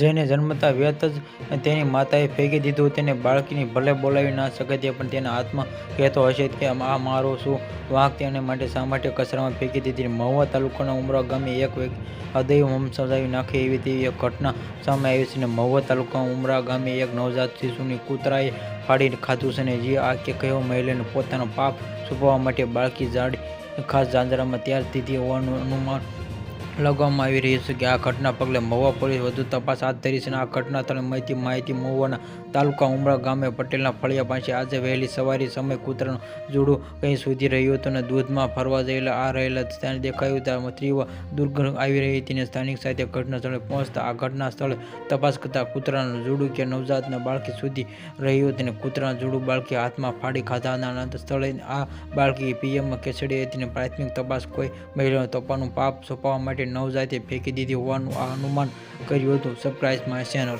જેને જન્મતા વ્યત જ તેની માતાએ ફેંકી દીધું. તેને બાળકીની ભલે બોલાવી ના શકે તે પણ તેના હાથમાં કહેતો હશે કે, આ મારો શું વાંક તેને માટે શા માટે કચરામાં ફેંકી દીધી. મહુવા તાલુકાના ઉમરા ગામે એક વ્યક્તિ હોમ સમજાવી નાખે એવી તેવી એક ઘટના સામે આવી છે. અને મહુવા તાલુકાના ઉમરા ગામે એક નવજાત શિશુની કૂતરાએ ફાડીને ખાધું છે અને જે આ કે કયો મહિલાને પોતાનો પાપ છુપાવવા માટે બાળકી જાડી ખાસ ઝાંઝરામાં ત્યાર દીધી હોવાનું અનુમાન લગાવવામાં આવી રહ્યું છે કે આ ઘટના પગલે મહુવા પોલીસ વધુ તપાસ હાથ ધરી છે આ ઘટના સ્થળે મળતી માહિતી મહુવાના તાલુકા ઉમરા ગામે પટેલના ફળિયા પાસે આજે વહેલી સવારે સમય કૂતરાનું જોડું કંઈ સુધી રહ્યું હતું અને દૂધમાં ફરવા જયેલા આ રહેલા સ્થાને દેખાયું ત્યાં તીવ્ર દુર્ગંધ આવી રહી હતી અને સ્થાનિક સાથે ઘટના સ્થળે પહોંચતા આ ઘટના સ્થળે તપાસ કરતા કૂતરાનું જોડું કે નવજાતના બાળકી સુધી રહ્યું હતું અને કૂતરાનું જોડું બાળકી હાથમાં ફાડી ખાધાના સ્થળે આ બાળકી પીએમમાં કેસડી હતી અને પ્રાથમિક તપાસ કોઈ મહિલાનો તપાનું પાપ છુપાવવા માટે નવજાતે ફેંકી દીધી હોવાનું આ અનુમાન કર્યું હતું. સરપ્રાઇઝમાં ચેનલ